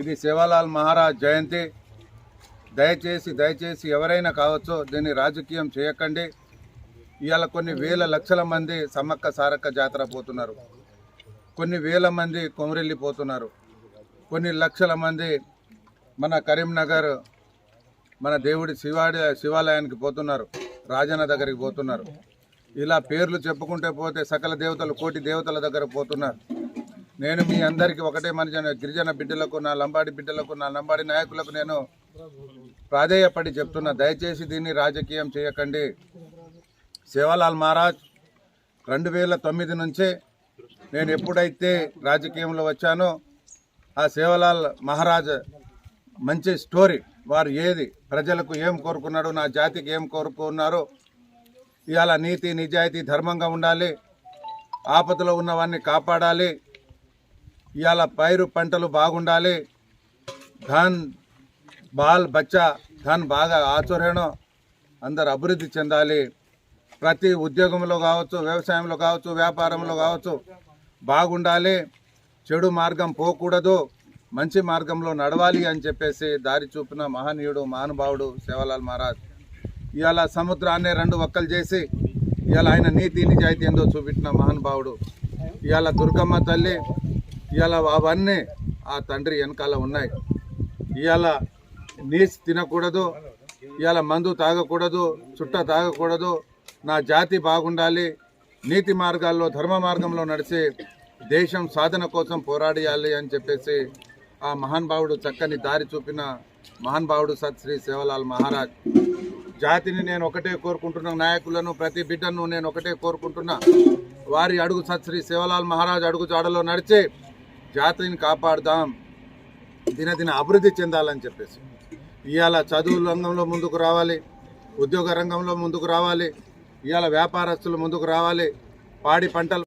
ఇది సేవాలాల్ మహారాజ్ జయంతి. దయచేసి దయచేసి ఎవరైనా కావచ్చు దీన్ని రాజకీయం చేయకండి. ఇవాళ కొన్ని వేల లక్షల మంది సమ్మక్క సారక్క జాతర పోతున్నారు. కొన్ని వేల మంది కొమరెల్లి పోతున్నారు. కొన్ని లక్షల మంది మన కరీంనగర్ మన దేవుడి శివాడి శివాలయానికి పోతున్నారు. రాజన్న దగ్గరికి పోతున్నారు. ఇలా పేర్లు చెప్పుకుంటే పోతే సకల దేవతలు కోటి దేవతల దగ్గర పోతున్నారు. నేను మీ అందరికీ ఒకటే మనిషి గిరిజన బిడ్డలకు నా లంబాడి బిడ్డలకు నా లంబాడి నాయకులకు నేను ప్రాధేయపడి చెప్తున్నా. దయచేసి దీన్ని రాజకీయం చేయకండి. సేవాలాల్ మహారాజ్ రెండు వేల తొమ్మిది నుంచే నేను ఎప్పుడైతే రాజకీయంలో వచ్చానో ఆ సేవలాల్ మహారాజ్ మంచి స్టోరీ వారు ఏది ప్రజలకు ఏం కోరుకున్నాడు నా జాతికి ఏం కోరుకున్నారో ఇవాళ నీతి నిజాయితీ ధర్మంగా ఉండాలి ఆపదలో ఉన్నవాన్ని కాపాడాలి ఇవాళ పైరు పంటలు బాగుండాలి. ధన్ బాల్ బచ్చా ధన్ బాగా ఆచరణం అందరు అభివృద్ధి చెందాలి. ప్రతి ఉద్యోగంలో కావచ్చు వ్యవసాయంలో కావచ్చు వ్యాపారంలో కావచ్చు బాగుండాలి. చెడు మార్గం పోకూడదు. మంచి మార్గంలో నడవాలి అని చెప్పేసి దారి చూపిన మహనీయుడు మహానుభావుడు సేవలాల్ మహారాజ్. ఇవాళ సముద్రాన్ని రెండు ఒక్కలు చేసి ఇవాళ ఆయన నీతి నిజాయితీ ఏందో చూపించిన మహానుభావుడు. ఇవాళ దుర్గమ్మ తల్లి ఇవాళ అవన్నీ ఆ తండ్రి వెనకాల ఉన్నాయి. ఇవాళ నీచ్ తినకూడదు ఇవాళ మందు తాగకూడదు చుట్ట తాగకూడదు నా జాతి బాగుండాలి నీతి మార్గాల్లో ధర్మ మార్గంలో నడిచి దేశం సాధన కోసం పోరాడియాలి అని చెప్పేసి ఆ మహానుభావుడు చక్కని దారి చూపిన మహానుభావుడు సత్ శ్రీ సేవలాల్ మహారాజ్. జాతిని నేను ఒకటే కోరుకుంటున్న నాయకులను ప్రతి బిడ్డను నేను ఒకటే కోరుకుంటున్నా. వారి అడుగు సత్ శ్రీ సేవలాల్ మహారాజ్ అడుగు జాడలో నడిచి జాతిని కాపాడుదాం దినదిన అభివృద్ధి చెందాలని చెప్పేసి. ఇవాళ చదువు రంగంలో ముందుకు రావాలి ఉద్యోగ రంగంలో ముందుకు రావాలి ఇవాళ వ్యాపారస్తులు ముందుకు రావాలి పాడి పంటలు